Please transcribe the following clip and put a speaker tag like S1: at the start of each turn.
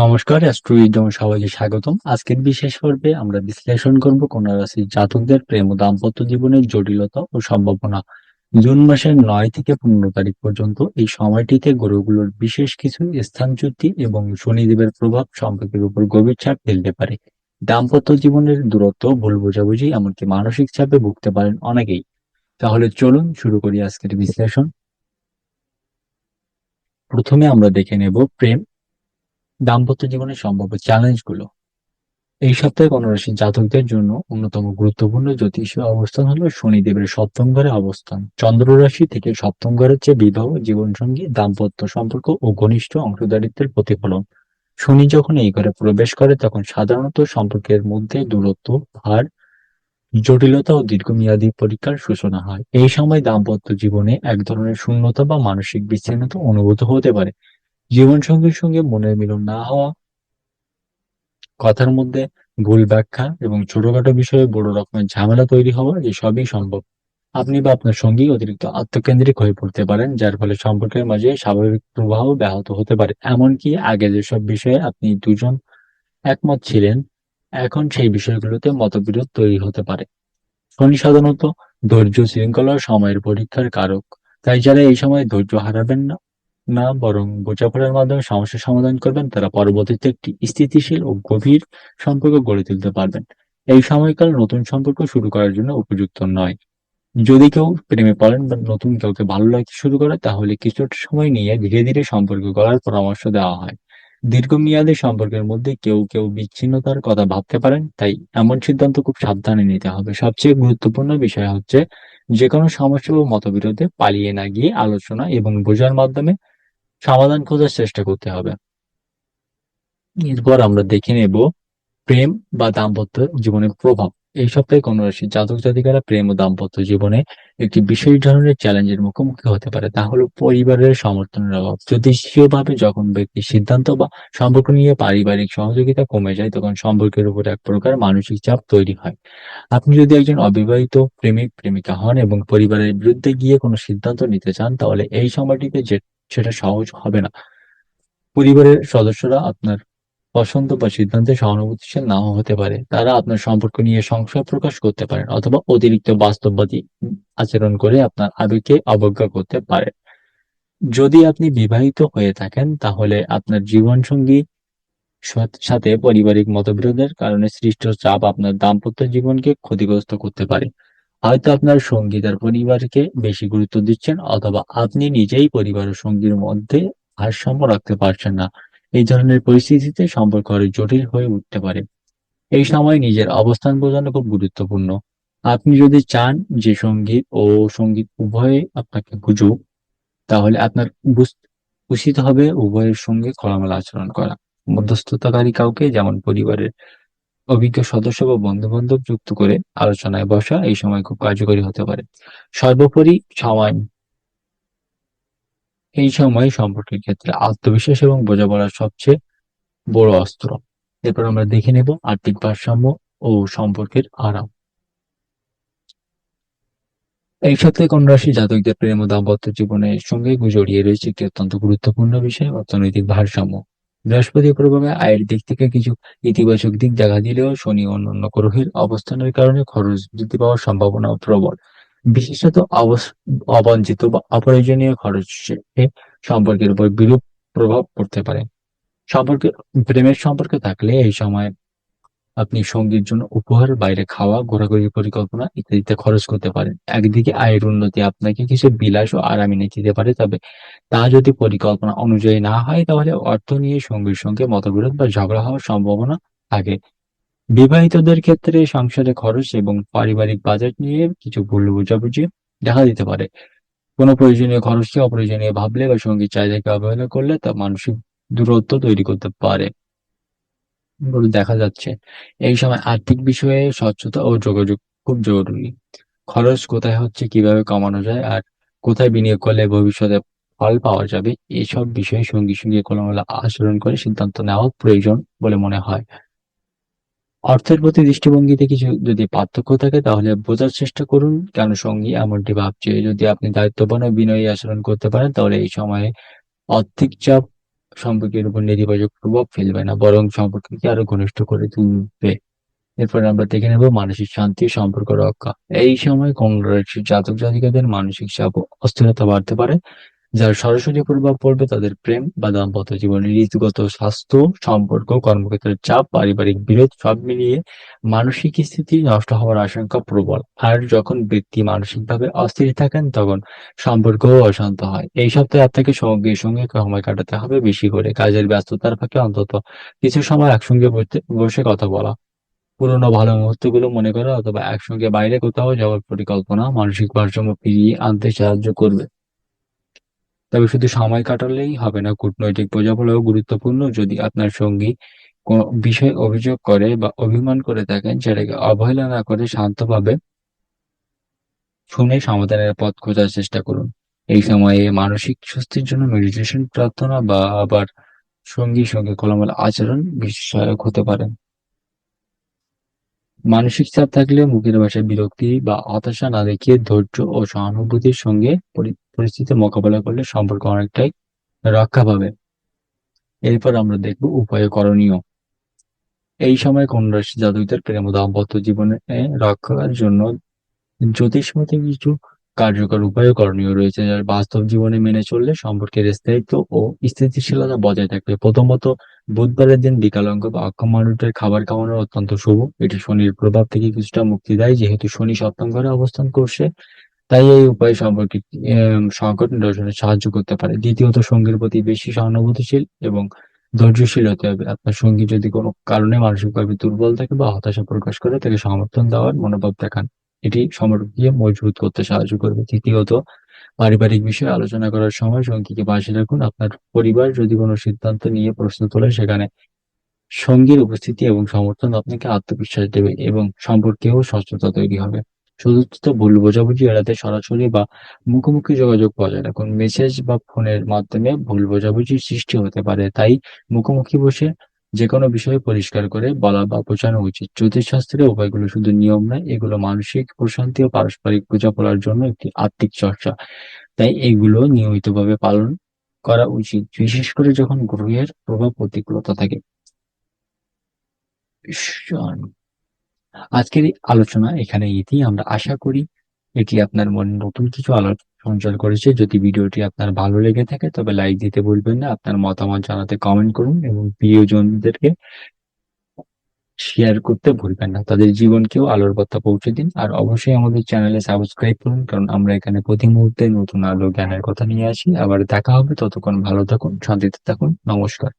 S1: নমস্কার, অ্যাস্ট্রোইজম সবাইকে স্বাগতম। আজকের বিশেষ পর্বে আমরা বিশ্লেষণ করব কন্যা রাশির জাতকদের প্রেম ও দাম্পত্য জীবনের জটিলতা ও সম্ভাবনা। জুন মাসের নয় থেকে পনেরো তারিখ পর্যন্ত এই সময়টিতে গ্রহগুলোর বিশেষ কিছু স্থানচ্যুতি এবং শনিদেবের প্রভাব সম্পর্কের উপর গভীর ছাপ ফেলতে পারে। দাম্পত্য জীবনের দূরত্ব, ভুল বোঝাবুঝি, এমনকি মানসিক চাপে ভুগতে পারেন অনেকেই। তাহলে চলুন শুরু করি আজকের বিশ্লেষণ। প্রথমে আমরা দেখে নেব প্রেম দাম্পত্য জীবনের সম্ভাব্য চ্যালেঞ্জগুলো এই সপ্তাহে রাশির জাতকদের জন্য অন্যতম গুরুত্বপূর্ণ জ্যোতিষীয় অবস্থান হলো শনিদেবের সপ্তম ঘরে অবস্থান। চন্দ্র রাশি থেকে সপ্তম ঘরের চেয়ে বিবাহ, জীবনসঙ্গী, দাম্পত্য সম্পর্ক ও ঘনিষ্ঠ অংশদারিত্বের প্রতিফলন। শনি যখন এই ঘরে প্রবেশ করে, তখন সাধারণত সম্পর্কের মধ্যে দূরত্ব, ভার, জটিলতা ও দীর্ঘমেয়াদী পরীক্ষার সূচনা হয়। এই সময় দাম্পত্য জীবনে এক ধরনের শূন্যতা বা মানসিক বিচ্ছিন্নতা অনুভূত হতে পারে। জীবনসঙ্গীর সঙ্গে মনের মিলন না হওয়া, কথার মধ্যে ভুল ব্যাখ্যা এবং ছোটখাটো বিষয়ে বড় রকমের ঝামেলা তৈরি হওয়া এসবই সম্ভব। আপনি বা আপনার সঙ্গী অতিরিক্ত আত্মকেন্দ্রিক হয়ে পড়তে পারেন, যার ফলে সম্পর্কের মাঝে স্বাভাবিক প্রবাহ ব্যাহত হতে পারে। এমনকি আগে যেসব বিষয়ে আপনি দুজন একমত ছিলেন, এখন সেই বিষয়গুলোতে মতবিরোধ তৈরি হতে পারে। শনি সাধারণত ধৈর্য শৃঙ্খলা সময়ের পরীক্ষার কারক, তাই যারা এই সময় ধৈর্য হারাবেন না। না, বরং বোঝাপড়ার মাধ্যমে সমস্যার সমাধান করবেন, তারা পরবর্তীতে একটি স্থিতিশীল ও গভীর সম্পর্ক গড়ে তুলতে পারবেন। এই সময়কাল নতুন সম্পর্ক শুরু করার জন্য উপযুক্ত নয়। যদি কেউ প্রেমে পড়েন বা নতুন কাউকে ভালো লাগতে শুরু করে, তাহলে কিছুটা সময় নিয়ে ধীরে ধীরে সম্পর্ক গড়ার পরামর্শ দেওয়া হয়। দীর্ঘমেয়াদী সম্পর্কের মধ্যে কেউ কেউ বিচ্ছিন্নতার কথা ভাবতে পারেন, তাই এমন সিদ্ধান্ত খুব সাবধানে নিতে হবে। সবচেয়ে গুরুত্বপূর্ণ বিষয় হচ্ছে যে কোনো সমস্যা ও মতবিরোধে পালিয়ে না গিয়ে আলোচনা এবং বোঝার মাধ্যমে সমাধান খোঁজার চেষ্টা করতে হবে। এরপর আমরা দেখে নেব প্রেম বা দাম্পত্য জীবনের প্রভাব। এই সপ্তাহে কোন রাশি জাতক জাতিকারা প্রেম ও দাম্পত্য জীবনে একটি বিশেষ ধরনের চ্যালেঞ্জের মুখোমুখি হতে পারে, তা হলো পরিবারের সমর্থনের অভাব। ভাবে যখন ব্যক্তির সিদ্ধান্ত বা সম্পর্ক নিয়ে পারিবারিক সহযোগিতা কমে যায়, তখন সম্পর্কের উপর এক প্রকার মানসিক চাপ তৈরি হয়। আপনি যদি একজন অবিবাহিত প্রেমিক, প্রেমিকা হন এবং পরিবারের বিরুদ্ধে গিয়ে কোনো সিদ্ধান্ত নিতে চান, তাহলে এই সময়টিতে যে সেটা সহজ হবে না। পরিবারের সদস্যরা আপনার পছন্দ বা সিদ্ধান্তে সহানুভূতিশীল নাও হতে পারে। তারা আপনার সম্পর্ক নিয়ে সংশয় প্রকাশ করতে পারেন অথবা অতিরিক্ত বাস্তববাদী আচরণ করে আপনার আবেগকে অবজ্ঞা করতে পারে। যদি আপনি বিবাহিত হয়ে থাকেন, তাহলে আপনার জীবনসঙ্গী সাথে পারিবারিক মতবিরোধের কারণে সৃষ্ট চাপ আপনার দাম্পত্য জীবনকে ক্ষতিগ্রস্ত করতে পারে। হয়তো আপনার সঙ্গী তার পরিবারকে বেশি গুরুত্ব দিচ্ছেন অথবা আপনি নিজেই পরিবার ও সঙ্গীর মধ্যে ভারসাম্য রাখতে পারছেন না। এই ধরনের পরিস্থিতিতে সম্পর্ক আরও জটিল হয়ে উঠতে পারে। এই সময় নিজের অবস্থান বোঝানো খুব গুরুত্বপূর্ণ। আপনি যদি চান যে সংগীত ও সংগীত উভয়ে আপনাকে বুঝুক, তাহলে আপনার উচিত হবে উভয়ের সঙ্গে খোলামেলা আচরণ করা। মধ্যস্থতাকারী কাউকে যেমন পরিবারের অভিজ্ঞ সদস্য বা বন্ধু-বান্ধব যুক্ত করে আলোচনায় বসা এই সময় খুব কার্যকরী হতে পারে। সর্বোপরি সময়। এই সময় সম্পর্কের ক্ষেত্রে আত্মবিশ্বাস এবং বোঝাপড়ার সবচেয়ে বড় অস্ত্র। এরপর আমরা দেখে নেব আর্থিক ভারসাম্য ও সম্পর্কের আরাম। এই সপ্তাহে কোন রাশি জাতকদের প্রেম ও দাম্পত্য জীবনের সঙ্গে জড়িয়ে রয়েছে একটি অত্যন্ত গুরুত্বপূর্ণ বিষয়, অর্থনৈতিক ভারসাম্য। বৃহস্পতি প্রভাবে আয়ের দিক থেকে কিছু ইতিবাচক দিক দেখা দিলেও শনি অন্যান্য গ্রহের অবস্থানের কারণে খরচ বৃদ্ধি পাওয়ার সম্ভাবনা প্রবল। বিশেষত অবাঞ্ছিত বা অপ্রয়োজনীয় খরচে সম্পর্কের উপর বিরূপ প্রভাব পড়তে পারে। সম্পর্কে, প্রেমের সম্পর্কে থাকলে এই সময় আপনি সঙ্গীর জন্য উপহার, বাইরে খাওয়া ঘোরাঘুরি পরিকল্পনা ইত্যাদিতে খরচ করতে পারেন। একদিকে আয়ের উন্নতি আপনাকে কিছু বিলাস ও আরাম এনে দিতে পারে, তবে তা যদি পরিকল্পনা অনুযায়ী না হয়, তাহলে অর্থ নিয়ে সঙ্গীর সঙ্গে মতবিরোধ বা ঝগড়া হওয়ার সম্ভাবনা থাকে। বিবাহিতদের ক্ষেত্রে সংসারে খরচ এবং পারিবারিক বাজেট নিয়ে কিছু ভুল বোঝাবুঝি দেখা দিতে পারে। কোনো প্রয়োজনীয় খরচকে অপ্রয়োজনীয় ভাবলে বা সঙ্গীর চাহিদাকে অবহেলা করলে তা মানসিক দূরত্ব তৈরি করতে পারে। দেখা যাচ্ছে। এই সময় আর্থিক বিষয়ে স্বচ্ছতা ও যোগাযোগ খুব জরুরি। খরচ কোথায় হচ্ছে, কীভাবে কমানো যায় আর কোথায় বিনিয়োগ করলে ভবিষ্যতে ফল পাওয়া যাবে, এসব বিষয়ে সঙ্গী সঙ্গে খোলামেলা আচরণ করে সিদ্ধান্ত নেওয়া প্রয়োজন বলে মনে হয়। অর্থের প্রতি দৃষ্টিভঙ্গিতে কিছু যদি পার্থক্য থাকে, তাহলে বোঝার চেষ্টা করুন। কেন সঙ্গী এমনটি ভাবছে? যদি আপনি দায়িত্ববান বিনয়ী আচরণ করতে পারেন, তাহলে এই সময়ে আর্থিক চাপ সম্পর্কের উপর নেতিবাচক প্রভাব ফেলবে না, বরং সম্পর্ককে আরও ঘনিষ্ঠ করে তুলবে। এরপর আমরা দেখে নেব মানসিক শান্তি, সম্পর্ক রক্ষা। এই সময় কংগ্রেস জাতক জাতিকাদের মানসিক চাপ অস্থিরতা বাড়তে পারে। যার সরাসরি প্রভাব পড়বে তাদের প্রেম বা দাম্পত্য জীবনে ঋতুগত স্বাস্থ্য, সম্পর্ক, কর্মক্ষেত্রের চাপ, পারিবারিক বিরোধ সব মিলিয়ে মানসিক স্থিতি নষ্ট হওয়ার আশঙ্কা প্রবল। আর যখন ব্যক্তি মানসিকভাবে অস্থির থাকেন, তখন সম্পর্কও অশান্ত হয়। এই সপ্তাহে আপনাকে সঙ্গে সঙ্গে সময় কাটাতে হবে বেশি করে। কাজের ব্যস্ততার ফাঁকে অন্তত কিছু সময় একসঙ্গে বসে কথা বলা। পুরোনো ভালো মুহূর্তগুলো মনে করা অথবা একসঙ্গে বাইরে কোথাও যাওয়ার পরিকল্পনা মানসিক ভারসাম্য ফিরিয়ে আনতে সাহায্য করবে। তবে শুধু সময় কাটালেই হবে না, কূটনৈতিক বোঝাপড়াও গুরুত্বপূর্ণ। যদি আপনার সঙ্গী কোনো বিষয়ে অভিযোগ করে বা অভিমান করে থাকেন সেটাকে অবহেলা না করে শান্তভাবে শুনে সমাধানের পথ খোঁজার চেষ্টা করুন। এই সময়ে মানসিক স্বস্তির জন্য মেডিটেশন প্রার্থনা বা আবার সঙ্গীর সঙ্গে খোলামেলা আচরণ বেশি সহায়ক হতে পারে। মানসিক চাপ থাকলে মুখের ভাষায় বিরক্তি বা হতাশা না দেখিয়ে ধৈর্য ও সহানুভূতির সঙ্গে পরি- পরিস্থিতি মোকাবেলা করলে সম্পর্ক অনেকটাই রক্ষা পাবে। এরপর আমরা দেখব উপায় করণীয়। এই সময় কন্যা রাশি জাতকদের প্রেম দাম্পত্য জীবনে রক্ষার জন্য জ্যোতিষমতে কিছু কার্যকর উপায় করণীয় রয়েছে, যার বাস্তব জীবনে মেনে চললে সম্পর্কের স্থায়িত্ব ও স্থিতিশীলতা বজায় থাকবে। প্রথমত বুধবারের দিন বিকালঙ্গ বা অক্ষম মানুষের খাবার খাওয়ানো অত্যন্ত শুভ। এটি শনির প্রভাব থেকে কিছুটা মুক্তি দেয়, যেহেতু শনি সপ্তম ঘরে অবস্থান করছে। তাই এই উপায় সম্পর্কে সংকট নিরসনে সাহায্য করতে পারে। দ্বিতীয়ত, সঙ্গীর প্রতি বেশি সহানুভূতিশীল এবং ধৈর্যশীল হতে হবে। আপনার সঙ্গী যদি কোনো কারণে মানসিকভাবে দুর্বল থাকে বা হতাশা প্রকাশ করে, তাকে সমর্থন দেওয়ার মনোভাব দেখান। এটি সম্পর্ককে মজবুত করতে সাহায্য করবে। তৃতীয়ত পারিবারিক বিষয়ে আলোচনা করার সময় সঙ্গীকে পাশে রাখুন। আপনার পরিবার যদি কোনো সিদ্ধান্ত নিয়ে প্রশ্ন তোলে, সেখানে সঙ্গীর উপস্থিতি এবং সমর্থন আপনাকে আত্মবিশ্বাস দেবে এবং সম্পর্কেও স্বচ্ছতা তৈরি হবে। চতুর্থত ভুল বোঝাবুঝি এড়াতে সরাসরি বা মুখোমুখি যোগাযোগ বজায় রাখুন মেসেজ বা ফোনের মাধ্যমে ভুল বোঝাবুঝির সৃষ্টি হতে পারে। তাই মুখোমুখি বসে যে কোনো বিষয়ে পরিষ্কার করে বলা বা বোঝানো উচিত। জ্যোতিষশাস্ত্রের উপায়গুলো শুধু নিয়ম নয়, এগুলো মানসিক, প্রশান্তি ও পারস্পরিক বোঝাপড়ার জন্য একটি আত্মিক চর্চা। তাই এগুলো নিয়মিতভাবে পালন করা উচিত, বিশেষ করে যখন গ্রহের প্রভাব প্রতিকূলতা থাকে। আজকের আলোচনা এখানে ইতি আমরা আশা করি এটি আপনার মনে নতুন কিছু আলো সঞ্চার করেছে। যদি ভিডিওটি আপনার ভালো লেগে থাকে, তবে লাইক দিতে ভুলবেন না। আপনার মতামত জানাতে কমেন্ট করুন এবং প্রিয়জনদেরকে শেয়ার করতে ভুলবেন না। তাদের জীবনকেও আলোর বার্তা পৌঁছে দিন। আর অবশ্যই আমাদের চ্যানেলে সাবস্ক্রাইব করুন, কারণ আমরা এখানে প্রতি মুহূর্তে নতুন আলো জ্ঞানের কথা নিয়ে আসি। আবার দেখা হবে, ততক্ষণ ভালো থাকুন, শান্তিতে থাকুন। নমস্কার।